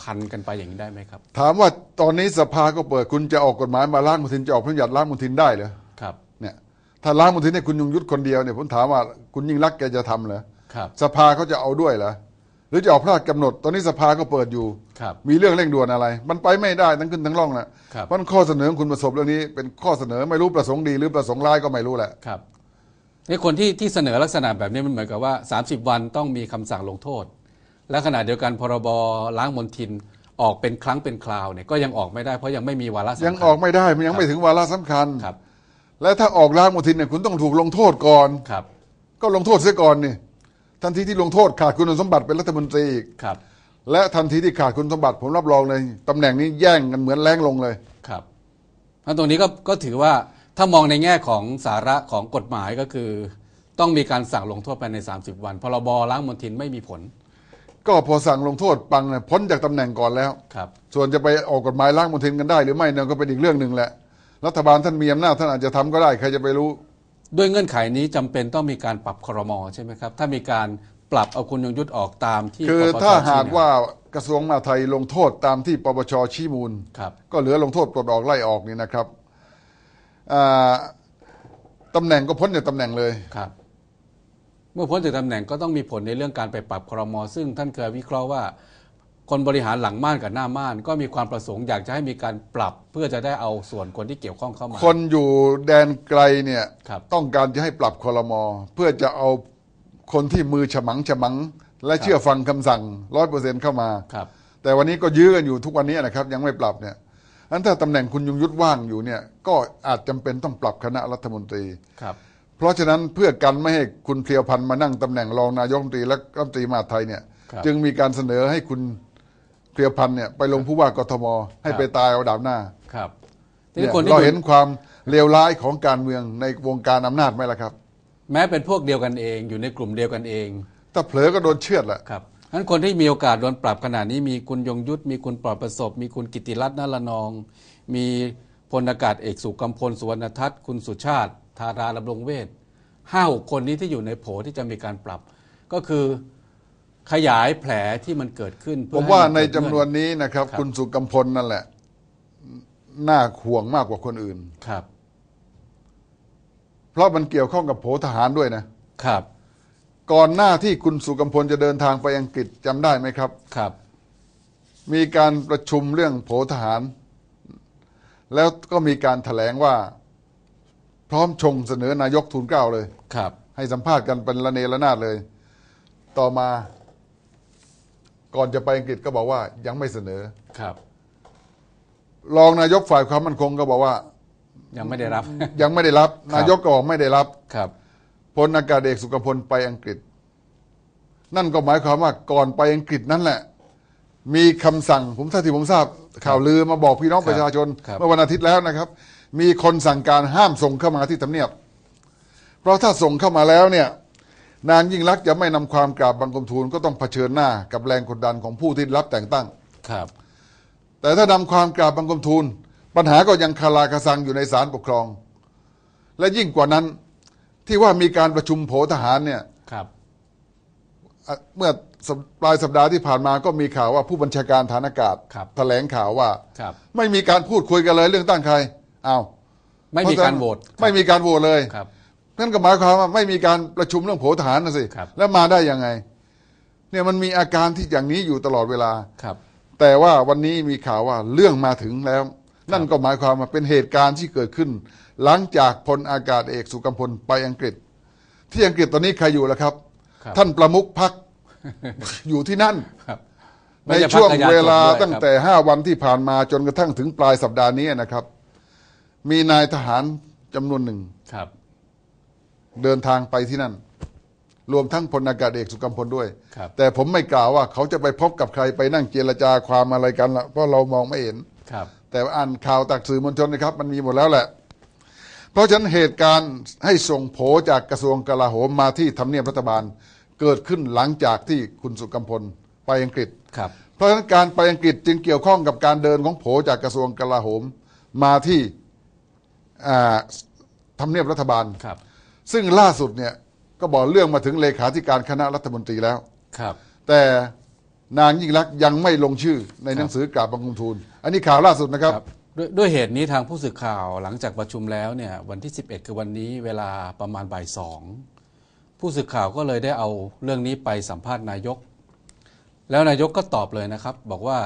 พันกันไปอย่างนี้ได้ไหมครับ ถามว่าตอนนี้สภาก็เปิดคุณจะออกกฎหมายมาล้างมลทินจะออกพระราชบัญญัติล้างมลทินได้เหรอครับเนี่ยถ้าล้างมลทินเนี่ยคุณยงยุทธคนเดียวเนี่ยผมถามว่าคุณยิ่งรักษณ์แกจะทำเหรอครับ สภาเขาจะเอาด้วยเหรอหรือจะออกพระราชกำหนด ตอนนี้สภาก็เปิดอยู่ ครับมีเรื่องเร่งด่วนอะไร มันไปไม่ได้ทั้งขึ้นทั้งล่องนะครับ เพราะฉะนั้นข้อเสนอของคุณประสบเรื่องนี้ เป็นข้อเสนอไม่รู้ประสงค์ดีหรือประสงค์ร้ายก็ไม่รู้แหละ ครับนี่คนที่ที่เสนอลักษณะแบบนี้มันเหมือนกับว่า 30 วันต้องมีคำสั่งลงโทษ และขณะเดียวกันพรบล้างมลทินออกเป็นครั้งเป็นคราวเนี่ยก็ยังออกไม่ได้เพราะยังไม่มีวาระสำคัญยังออกไม่ได้มันยังไม่ถึงวาระสำคัญครับ และถ้าออกล้างมลทินเนี่ยคุณต้องถูกลงโทษก่อน ครับ ก็ลงโทษเสียก่อนนี่ทันทีที่ลงโทษขาดคุณสมบัติเป็นรัฐมนตรีอีกครับ และทันทีที่ขาดคุณสมบัติผมรับรองเลยตำแหน่งนี้แย่งกันเหมือนแรงลงเลยครับอันตรงนี้ก็ก็ถือว่าถ้ามองในแง่ของสาระของกฎหมายก็คือ ต้องมีการสั่งลงโทษภายใน 30 วันพรบล้างมลทินไม่มีผล ก็พอสั่งลงโทษปังเนี่ยพ้นจากตำแหน่งก่อนแล้ว ครับ ส่วนจะไปออกกฎหมายล้างมลทินกันได้ หรือไม่เนี่ยก็เป็นอีกเรื่องหนึ่งแหละ รัฐบาลท่านมีอำนาจท่านอาจจะทำก็ได้ใครจะไปรู้ ด้วยเงื่อนไขนี้จำเป็นต้องมีการปรับครมใช่ไหมครับ ถ้ามีการปรับเอาคุณยงยุทธออกตามที่คือปปชถ้าหากชี้แนะว่ากระทรวงมหาดไทยลงโทษตามที่ปปชชี้มูล ครับ ก็เหลือลงโทษปลดออกไล่ออกนี่นะครับอ่าตำแหน่งก็พ้นจากตำแหน่งเลย ครับ เมื่อพ้นจากตำแหน่งก็ต้องมีผลในเรื่องการไปปรับครมซึ่งท่านเคยวิเคราะห์ว่า คนบริหารหลังม่านกับหน้าม่าน ก็มีความประสงค์อยากจะให้มีการปรับเพื่อจะได้เอาส่วนคนที่เกี่ยวข้องเข้ามา คนอยู่แดนไกลเนี่ยครับ ต้องการจะให้ปรับคอรมอเพื่อจะเอาคนที่มือฉมังฉมัง และเชื่อฟังคำสั่งร้อยเปอร์เซ็นเข้ามา ครับ แต่วันนี้ก็ยื้อกันอยู่ทุกวันนี้นะครับ ยังไม่ปรับเนี่ยอันถ้าตำแหน่งคุณยงยุทธว่างอยู่เนี่ยก็อาจจำเป็นต้องปรับคณะรัฐมนตรี ครับ เพราะฉะนั้นเพื่อกันไม่ให้คุณเพลียวพันธ์มานั่งตำแหน่งรองนายกรัฐมนตรีและรัฐมนตรีมหาดไทยเนี่ยครับจึงมีการเสนอให้คุณเพลียวพันธ์เนี่ยไปลงผู้ว่ากทมให้ครับไปตายเอาดาบหน้าครับทีเนี่นี้ยคนที่เราอยู่เห็นความเลวร้ายของการเมืองในวงการอำนาจไหมล่ะครับ แม้เป็นพวกเดียวกันเอง อยู่ในกลุ่มเดียวกันเอง ถ้าเผลอก็โดนเชือดแหละครับงั้นคนที่มีโอกาสโดนปรับขนาดนี้มีคุณยงยุทธมีคุณปลอดประสบ มีคุณกิติรัตน์นรนอง มีพลอากาศเอกสุกำพลสุวรรณทัศน์คุณสุชาติ ธาราลำรงเวทห้าหกคนนี้ที่อยู่ในโผที่จะมีการปรับ ก็คือขยายแผลที่มันเกิดขึ้นผเพื่อมให้ว่าเกิดในจำนวนเงื่อนี้นะครับครับ คุณสุกัมพลนั่นแหละ น่าห่วงมากกว่าคนอื่นครับ เพราะมันเกี่ยวข้องกับโผทหารด้วยนะครับ ก่อนหน้าที่คุณสุกัมพลจะเดินทางไปอังกฤษจำได้ไหมครับครับ มีการประชุมเรื่องโผทหาร แล้วก็มีการถแถลงว่า พร้อมชงเสนอนายกทูลเกล้าเลย ครับ ให้สัมภาษณ์กันเป็นระเนระนาดเลย ต่อมา ก่อนจะไปอังกฤษก็บอกว่ายังไม่เสนอ ครับ รองนายกฝ่ายความมั่นคงก็บอกว่า ยังไม่ได้รับ ยังไม่ได้รับครับนายกก็บอกไม่ได้รับ ครับ พลอากาศเอกสุกพลไปอังกฤษ นั่นก็หมายความว่าก่อนไปอังกฤษนั่นแหละ มีคำสั่งผมถ้าที่ผมทราบข่าวลือมาบอกพี่น้องครับประชาชนครับ เมื่อวันอาทิตย์แล้วนะครับ มีคนสั่งการห้ามส่งเข้ามาที่ทำเนียบ เพราะถ้าส่งเข้ามาแล้วเนี่ยนางยิ่งรักษณ์จะไม่นำความกราบบังคมทูลก็ต้องเผชิญหน้ากับแรงกดดันของผู้ที่รับแต่งตั้ง ครับ แต่ถ้านำความกราบบังคมทูล ปัญหาก็ยังคาราคาซังอยู่ในศาลปกครอง และยิ่งกว่านั้นที่ว่ามีการประชุมโผทหารเนี่ย ครับ อะเมื่อสัปปลายสัปดาห์ที่ผ่านมาก็มีข่าวว่าผู้บัญชาการฐานอากาศครับ แถลงข่าวว่า ครับ ไม่มีการพูดคุยกันเลยเรื่องตั้งใคร อ้าวไม่มีการโหวตไม่มีการโหวตเลยครับนั่นก็หมายความว่าไม่มีการประชุมเรื่องโผทหารนะสิครับแล้วมาได้ยังไง เนี่ยมันมีอาการที่อย่างนี้อยู่ตลอดเวลาครับ แต่ว่าวันนี้มีข่าวว่าเรื่องมาถึงแล้ว นั่นก็หมายความว่าเป็นเหตุการณ์ที่เกิดขึ้น หลังจากพลอากาศเอกสุกัมพลไปอังกฤษ ที่อังกฤษตอนนี้ใครอยู่ล่ะครับครับ ท่านประมุขพักอยู่ที่นั่นครับในช่วงเวลาไม่ใช่พรรคกระยาจบด้วยตั้งแต่ห้าวันที่ผ่านมาจนกระทั่งถึงปลายสัปดาห์นี้นะครับ มีนายทหารจำนวนหนึ่ง ครับ เดินทางไปที่นั่น รวมทั้งพลอากาศเอกสุกัมพลด้วย ครับ แต่ผมไม่กล่าวว่าเขาจะไปพบกับใครไปนั่งเจรจาความอะไรกันละเพราะเรามองไม่เห็น ครับ แต่ว่าอ่านข่าวตักสื่อมวลชนนะครับ มันมีหมดแล้วแหละ เพราะฉะนั้นเหตุการณ์ให้ส่งโผจากกระทรวงกลาโหมมาที่ทำเนียบรัฐบาลเกิดขึ้นหลังจากที่คุณสุกัมพลไปอังกฤษ ครับ เพราะฉะนั้นการไปอังกฤษจึงเกี่ยวข้องกับการเดินของโผจากกระทรวงกลาโหมมาที่อ่า ทำเนียบรัฐบาล ครับ ซึ่งล่าสุดเนี่ยก็บอกเรื่องมาถึงเลขาธิการคณะรัฐมนตรีแล้ว ครับ แต่นางยิ่งรักษณ์ยังไม่ลงชื่อในหนังสือกราบบังคมทูล อันนี้ข่าวล่าสุดนะครับครับ ด้วยด้วยเหตุนี้ทางผู้สื่อข่าวหลังจากประชุมแล้วเนี่ยวันที่ 11 คือวันนี้เวลาประมาณบ่ายสองผู้สื่อข่าวก็เลยได้เอาเรื่องนี้ไปสัมภาษณ์นายก แล้วนายกก็ตอบเลยนะครับ บอกว่า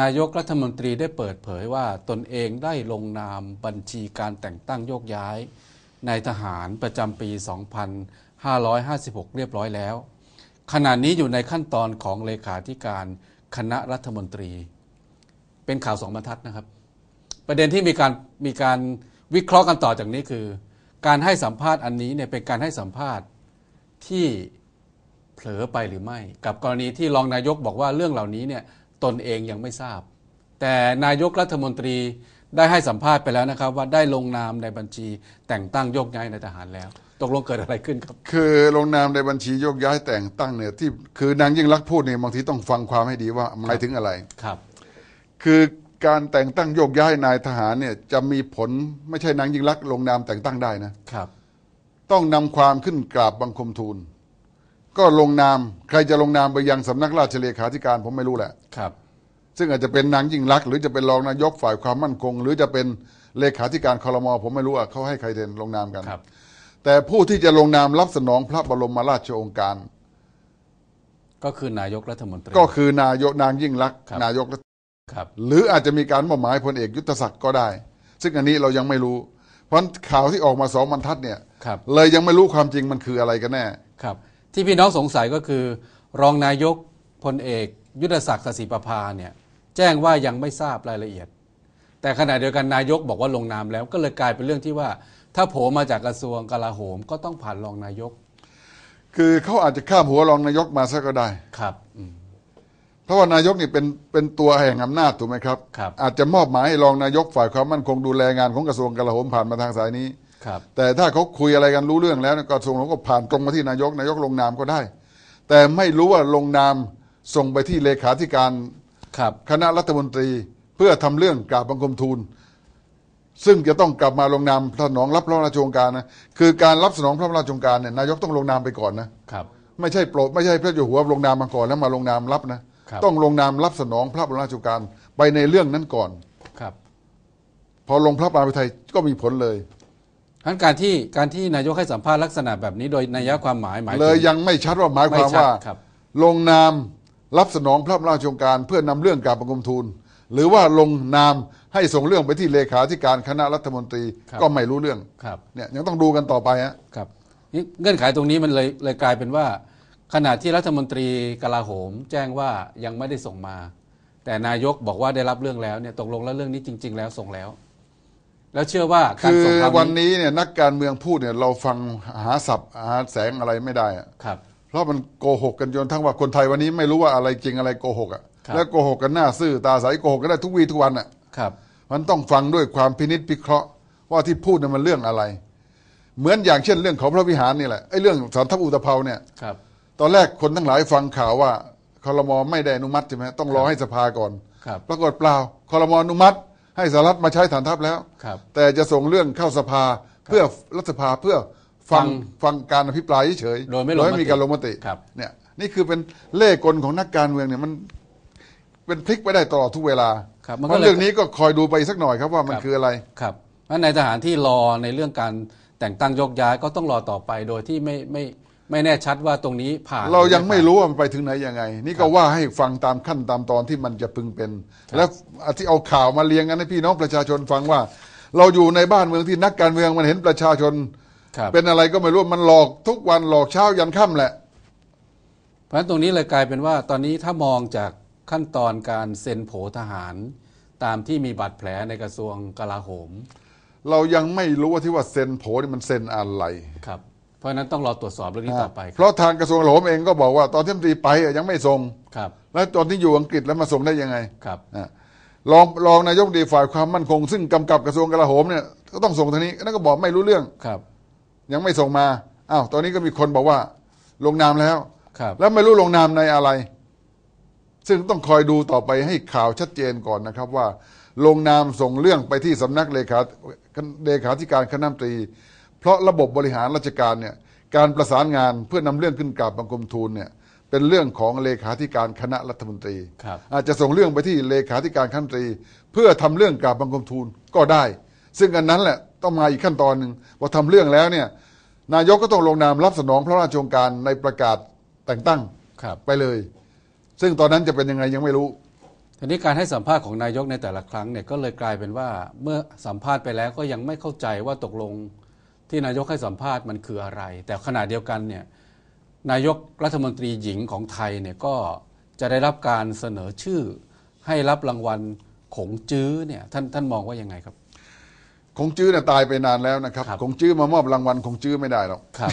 นายกรัฐมนตรีได้เปิดเผยว่าตนเองได้ลงนามบัญชีการแต่งตั้งโยกย้ายนายทหารประจำปี 2556 เรียบร้อยแล้ว ขณะนี้อยู่ในขั้นตอนของเลขาธิการคณะรัฐมนตรี เป็นข่าวสองบรรทัดนะครับ ประเด็นที่มีการมีการวิเคราะห์กันต่อจากนี้คือ การให้สัมภาษณ์อันนี้เนี่ยเป็นการให้สัมภาษณ์ที่เผลอไปหรือไม่ กับกรณีที่รองนายกบอกว่าเรื่องเหล่านี้เนี่ย ตนเองยังไม่ทราบ แต่นายกรัฐมนตรีได้ให้สัมภาษณ์ไปแล้วนะครับ ว่าได้ลงนามในบัญชีแต่งตั้งโยกย้ายในทหารแล้ว ตกลงเกิดอะไรขึ้นครับ คือลงนามในบัญชีโยกย้ายแต่งตั้งเนี่ยที่คือนางยิ่งรักษณ์พูดเนี่ยบางทีต้องฟังความให้ดีว่าหมายถึงอะไรครับ คือการแต่งตั้งโยกย้ายนายทหารเนี่ยจะมีผลไม่ใช่นางยิ่งรักษณ์ลงนามแต่งตั้งได้นะครับ ต้องนำความขึ้นกราบบังคมทูล ก็ลงนามใครจะลงนามไปยังสำนักราชเลขาธิการผมไม่รู้แหละ ครับ ซึ่งอาจจะเป็นนางยิ่งรักษณ์หรือจะเป็นรองนายกฝ่ายความมั่นคง หรือจะเป็นเลขาธิการคอรมอผมไม่รู้อะเขาให้ใครเซ็นลงนามกัน ครับ แต่ผู้ที่จะลงนามรับสนองพระบรมราชโองการ ก็คือนายกรัฐมนตรีก็คือนายกนางยิ่งรักษณ์ครับนายกรัฐ ครับ หรืออาจจะมีการมอบหมายพลเอกยุทธศักดิ์ก็ได้ ซึ่งอันนี้เรายังไม่รู้ เพราะข่าวที่ออกมาสองบรรทัดเนี่ย ครับ เลยยังไม่รู้ความจริงมันคืออะไรกันแน่ ครับ ที่พี่น้องสงสัยก็คือ รองนายกพลเอก ยุทธศักดิ์สศิประภาเนี่ยแจ้งว่ายังไม่ทราบรายละเอียด แต่ขณะเดียวกันนายกบอกว่าลงนามแล้ว ก็เลยกลายเป็นเรื่องที่ว่า ถ้าโผล่มาจากกระทรวงกลาโหม ก็ต้องผ่านรองนายก คือเขาอาจจะข้ามหัวรองนายกมาซะก็ได้ ครับอืมเพราะว่านายกนี่เป็นเป็นตัวแห่งอำนาจถูกไหมครับ ครับ อาจจะมอบหมายให้รองนายกฝ่ายความมั่นคงดูแลงานของกระทรวงกลาโหมผ่านมาทางสายนี้ครับ แต่ถ้าเขาคุยอะไรกันรู้เรื่องแล้วเนี่ยกระทรวงเขาก็ผ่านตรงมาที่นายกนายกลงนามก็ได้ แต่ไม่รู้ว่าลงนามส่งไปที่เลขาธิการครับคณะรัฐมนตรีเพื่อทำเรื่องกราบบังคมทูล ซึ่งจะต้องกลับมาลงนามสนองรับพระราชโองการนะคือการรับสนองพระราชโองการเนี่ยนายกต้องลงนามไปก่อนนะครับ ไม่ใช่โปรดไม่ใช่พระเจ้าอยู่หัวลงนามมาก่อนแล้วมาลงนามรับนะครับต้องลงนามรับสนองพระบรมราชโองการไปในเรื่องนั้นก่อนครับ พอลงพระบาทไทยก็มีผลเลย ทั้นการที่การที่นายกให้สัมภาษณ์ลักษณะแบบนี้โดยนัยความหมายหมายถึงเลยยังไม่ชัดว่าหมายความไม่ชัดว่าครับลงนามรับสนองพระบรมราชโองการเพื่อนำเรื่องกราบบังคมทูล หรือว่าลงนามให้ส่งเรื่องไปที่เลขาธิการคณะรัฐมนตรีครับก็ไม่รู้เรื่องครับเนี่ยยังต้องดูกันต่อไปฮะครับนี่เงื่อนไขตรงนี้มันเลยเลยกลายเป็นว่า ขณะที่รัฐมนตรีกลาโหม แจ้งว่ายังไม่ได้ส่งมา แต่นายกบอกว่าได้รับเรื่องแล้วเนี่ยตกลงแล้วเรื่องนี้จริง ๆ แล้วส่งแล้ว แล้วเชื่อว่าการคือส่งครั้งวันนี้เนี่ยนักการเมืองพูดเนี่ยเราฟังหาศัพท์หาแสงอะไรไม่ได้อะครับ เพราะมันโกหกกันจนทั้งว่าคนไทยวันนี้ไม่รู้ว่าอะไรจริงอะไรโกหกอะครับ แล้วโกหกกันหน้าซื่อตาใสโกหกกันได้ทุกวีทุกวันอะ ครับ มันต้องฟังด้วยความพินิจพิเคราะห์ว่าที่พูดเนี่ยมันเรื่องอะไร เหมือนอย่างเช่นเรื่องเขาพระวิหารนี่แหละไอ้เรื่องสารทัพอุตภเปาเนี่ย ครับ ตอนแรกคนทั้งหลายฟังข่าวว่าคอรมอไม่ได้อนุมัติใช่ไหมต้องรอให้สภาก่อน ครับ ปรากฏเปล่าคอรมออนุมัติ ให้สหรัฐมาใช้ฐานทัพแล้ว ครับ แต่จะส่งเรื่องเข้าสภาเพื่อรัฐสภาเพื่อฟังฟังฟังการอภิปรายเฉยๆโดยไม่ลงมติมีการลงมติครับ เนี่ยนี่คือเป็นเล่ห์กลของนักการเมืองเนี่ยมันเป็นพลิกไปได้ตลอดทุกเวลาครับมันเพก็ราะเลย เรื่องนี้ก็คอยดูไปสักหน่อยครับว่ามันครับคืออะไร ครับเพราะในทหารที่รอในเรื่องการแต่งตั้งโยกย้ายก็ต้องรอต่อไปโดยที่ไม่ไม่ ไม่แน่ชัดว่าตรงนี้ผ่านเรายังหอไม่ผ่านรู้ว่ามันไปถึงไหนยังไง นี่ก็ว่าให้ฟังตามขั้นตามตอนที่มันจะพึงเป็น แล้วที่เอาข่าวมาเรียงกันให้พี่น้องประชาชนฟังว่า เราอยู่ในบ้านเมืองที่นักการเมืองมันเห็นประชาชนครับเป็นอะไรก็ไม่รู้มันหลอกทุกวันหลอกเช้ายันค่ำแหละ เพราะฉะนั้นตรงนี้เลยกลายเป็นว่า ตอนนี้ถ้ามองจากขั้นตอนการเซ็นโผทหาร ตามที่มีบาดแผลในกระทรวงกลาโหม เรายังไม่รู้ว่าที่ว่าเซ็นโผนี่มันเซ็นอะไรครับ เพราะฉะนั้นต้องรอตรวจสอบเรื่องนี้ต่อไปเพราะทางกระทรวงกลาโหมเองก็บอกว่าตอนที่รัฐมนตรีไปอะยังไม่ส่ง ครับแล้วตอนที่อยู่อังกฤษแล้วมาส่งได้ยังไงครับอะรองรองนายกดีฝ่ายความมั่นคง ซึ่งกำกับกระทรวงกลาโหมเนี่ยก็ต้องส่งทางนี้นั่นก็บอกไม่รู้เรื่อง ครับยังไม่ส่งมาอ้าวตอนนี้ก็มีคนบอกว่า ลงนามแล้ว ครับแล้วไม่รู้ลงนามในอะไร ซึ่งต้องคอยดูต่อไปให้ข่าวชัดเจนก่อนนะครับว่า ลงนามส่งเรื่องไปที่สำนักเลขาเลขาธิการคณะรัฐมนตรี เพราะระบบบริหารราชการเนี่ยการประสานงานเพื่อนำเรื่องขึ้นกราบบังคมทูลเนี่ยเป็นเรื่องของเลขาธิการคณะรัฐมนตรีครับอาจจะส่งเรื่องไปที่เลขาธิการคณะรัฐมนตรี เพื่อทำเรื่องกราบบังคมทูลก็ได้ ซึ่งอันนั้นแหละต้องมาอีกขั้นตอนหนึ่งพอทำเรื่องแล้วเนี่ยนายกก็ต้องลงนามรับสนองพระราชโองการในประกาศแต่งตั้งครับไปเลย ซึ่งตอนนั้นจะเป็นยังไงยังไม่รู้ทีนี้การให้สัมภาษณ์ของนายกในแต่ละครั้งเนี่ยก็เลยกลายเป็นว่าเมื่อสัมภาษณ์ไปแล้วก็ยังไม่เข้าใจว่าตกลง ที่นายกให้สัมภาษณ์มันคืออะไร แต่ขณะเดียวกันเนี่ยนายกรัฐมนตรีหญิงของไทยเนี่ยก็จะได้รับการเสนอชื่อ ให้รับรางวัลขงจื้อเนี่ยท่านท่านมองว่ายังไงครับคงจื้อเนี่ยตายไปนานแล้วนะครับครับคงจื้อมามอบรางวัลคงจื้อไม่ได้หรอกครับ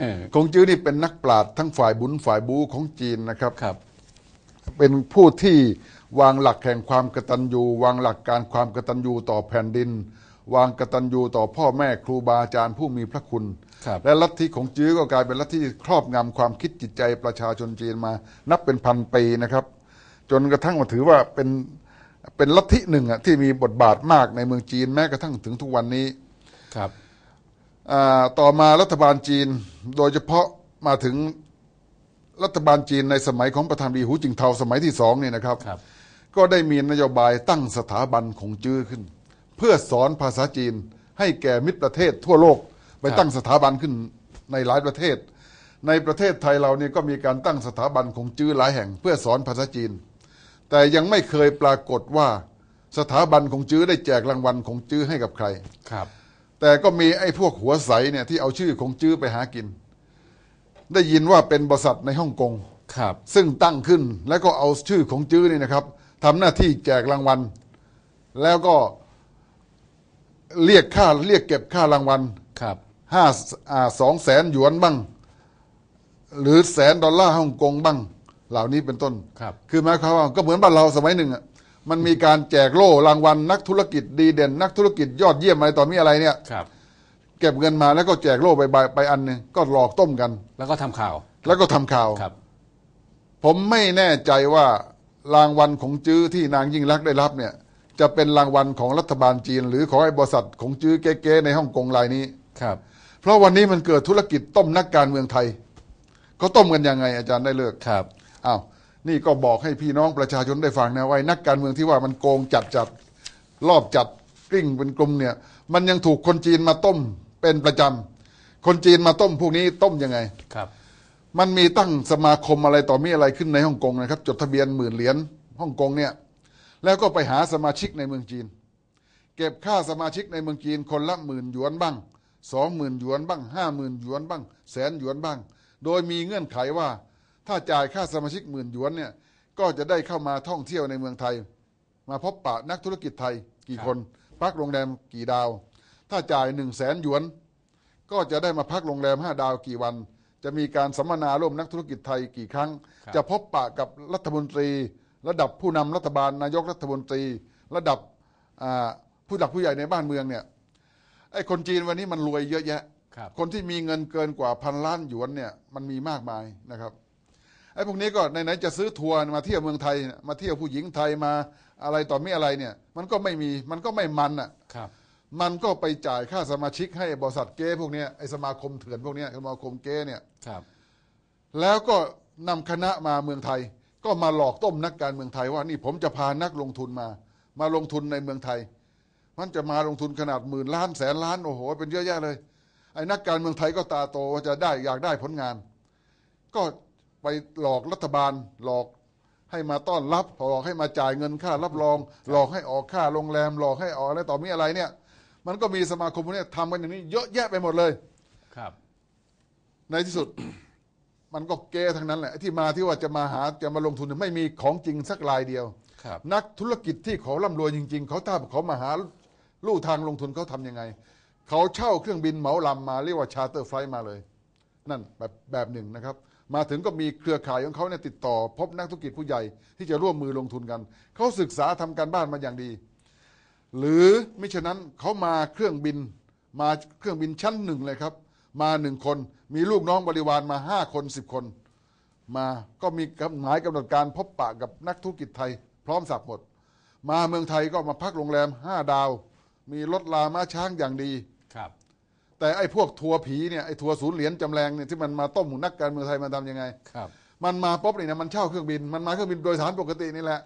เออคงจื้อนี่เป็นนักปราชญ์ทั้งฝ่ายบุญฝ่ายบูของจีนนะครับครับเป็นผู้ที่วางหลักแห่งความกตัญญูวางหลักการความกตัญญูต่อแผ่นดิน วางกตัญญูต่อพ่อแม่ครูบาอาจารย์ผู้มีพระคุณครับและลัทธิของจื้อก็กลายเป็นลัทธิที่ครอบงำความคิดจิตใจประชาชนจีนมา นับเป็นพันปีนะครับ จนกระทั่งมาถือว่าเป็นเป็นลัทธิหนึ่งอะที่มีบทบาทมากในเมืองจีนแม้กระทั่งถึงทุกวันนี้ครับอ่าต่อมารัฐบาลจีนโดยเฉพาะมาถึงรัฐบาลจีนในสมัยของประธานดีหูจิงเทาสมัยที่สองเนี่ยนะครับครับก็ได้มีนโยบายตั้งสถาบันของจื้อขึ้น เพื่อสอนภาษาจีน ให้แก่มิตรประเทศทั่วโลก ไปครับตั้งสถาบันขึ้นในหลายประเทศ ในประเทศไทยเราเนี่ยก็มีการตั้งสถาบันของจื้อหลายแห่ง เพื่อสอนภาษาจีน แต่ยังไม่เคยปรากฏว่าสถาบันของจื้อได้แจกรางวัลของจื้อให้กับใครครับ แต่ก็มีไอ้พวกหัวใสเนี่ยที่เอาชื่อของจื้อไปหากิน ได้ยินว่าเป็นบริษัทในฮ่องกงครับ ซึ่งตั้งขึ้นแล้วก็เอาชื่อของจื้อนี่นะครับทำหน้าที่แจกรางวัล แล้วก็ เรียกค่าเรียกเก็บค่ารางวัลครับห้าอ่าสองแสนหยวนบ้าง หรือแสนดอลลาร์ฮ่องกงบ้าง เหล่านี้เป็นต้นครับคือหมายความว่าก็เหมือนบ้านเราสมัยหนึ่งอะมันมีการแจกโล่รางวัลนักธุรกิจดีเด่น นักธุรกิจยอดเยี่ยมอะไรต่อมีอะไรเนี่ยครับ เก็บเงินมาแล้วก็แจกโล่ไปใบไปอันหนึงก็หลอกต้มกัน แล้วก็ทำข่าว แล้วก็ทำข่าวครับ ผมไม่แน่ใจว่ารางวัลของจื้อที่นางยิ่งรักษณ์ได้รับเนี่ย จะเป็นรางวัลของรัฐบาลจีน หรือของไอ้บริษัทของจื้อเก๊ๆในฮ่องกงรายนี้ครับ เพราะวันนี้มันเกิดธุรกิจต้มนักการเมืองไทยเขาต้มกันยังไงอาจารย์ได้เลิกครับอ้าวนี่ก็บอกให้พี่น้องประชาชนได้ฟังนะว่าไอ้นักการเมืองที่ว่ามันโกงจัดจัดรอบจัดกลิ้งเป็นกลุ่มเนี่ย มันยังถูกคนจีนมาต้มเป็นประจำคนจีนมาต้มพวกนี้ต้มยังไงครับ มันมีตั้งสมาคมอะไรต่อมีอะไรขึ้นในฮ่องกงนะครับ จดทะเบียนหมื่นเหรียญฮ่องกงเนี่ย แล้วก็ไปหาสมาชิกในเมืองจีน เก็บค่าสมาชิกในเมืองจีนคนละหมื่นหยวนบ้างสองหมื่นหยวนบ้างห้าหมื่นหยวนบ้างแสนหยวนบ้าง โดยมีเงื่อนไขว่า ถ้าจ่ายค่าสมาชิกหมื่นหยวนเนี่ยก็จะได้เข้ามาท่องเที่ยวในเมืองไทย มาพบปะนักธุรกิจไทยกี่คน พักโรงแรมกี่ดาว ถ้าจ่ายหนึ่งแสนหยวน ก็จะได้มาพักโรงแรมห้าดาวกี่วัน จะมีการสัมมนาร่วมนักธุรกิจไทยกี่ครั้งครับจะพบปะกับรัฐมนตรี ระดับผู้นำรัฐบาลนายกรัฐมนตรี ระดับอ่าผู้หลักผู้ใหญ่ในบ้านเมืองเนี่ยไอ้คนจีนวันนี้มันรวยเยอะแยะครับคนที่มีเงินเกินกว่าพันล้านหยวนเนี่ยมันมีมากมายนะครับไอ้พวกนี้ก็ไหนๆจะซื้อทัวร์มาเที่ยวเมืองไทยเนี่ยมาเที่ยวผู้หญิงไทยมาอะไรต่อมีอะไรเนี่ย มันก็ไม่มีมันก็ไม่มันอะครับมันก็ไปจ่ายค่าสมาชิกให้บริษัทเก้พวกเนี้ยไอ้สมาคมเถื่อนพวกเนี้ยสมาคมเก้เนี่ยครับแล้วก็นำคณะมาเมืองไทย ก็มาหลอกต้มนักการเมืองไทยว่านี่ผมจะพานักลงทุนมา มาลงทุนในเมืองไทย มันจะมาลงทุนขนาดหมื่นล้านแสนล้านโอ้โห เป็นเยอะแยะเลยไอ้นักการเมืองไทยก็ตาโตว่าจะได้อยากได้ผลงาน ก็ไปหลอกรัฐบาลหลอกให้มาต้อนรับหลอกให้มาจ่ายเงินค่ารับรอง หลอกให้ออกค่าโรงแรม หลอกให้ออกอะไรต่อมีอะไรเนี่ย มันก็มีสมาคมพวกเนี้ยทำกันอย่างนี้เยอะแยะไปหมดเลยครับ ในที่สุด มันก็เก้ทั้งนั้นแหละที่มาที่ว่าจะมาหาจะมาลงทุนเนี่ยไม่มีของจริงสักรายเดียว ครับ นักธุรกิจที่เขาร่ำรวยจริง ๆ เขาถ้าเขามาหาลู่ทางลงทุนเขาทำยังไง เขาเช่าเครื่องบินเหมาลำมาเรียกว่าชาร์เตอร์ไฟล์มาเลย นั่นแบบแบบหนึ่งนะครับ มาถึงก็มีเครือข่ายของเขาเนี่ยติดต่อ พบนักธุรกิจผู้ใหญ่ที่จะร่วมมือลงทุนกัน เขาศึกษาทำการบ้านมาอย่างดี หรือมิฉะนั้นเขามาเครื่องบินมาเครื่องบินชั้นหนึ่งเลยครับ มาหนึ่งคน มีลูกน้องบริวารมาห้าคนสิบคน มาก็มีหมายกำหนดการพบปะกับนักธุรกิจไทย พร้อมสับหมด มาเมืองไทยก็มาพักโรงแรมห้าดาว มีรถลาม้าช้างอย่างดีครับ แต่ไอ้พวกทัวร์ผีเนี่ยไอ้ทัวร์ศูนย์เหรียญจำแรงเนี่ยที่มันมาต้มนักการเมืองไทยมันทำยังไงครับ มันมาปุ๊บนี่นะมันเช่าเครื่องบิน มันมาเครื่องบินโดยสารปกตินี่แหละ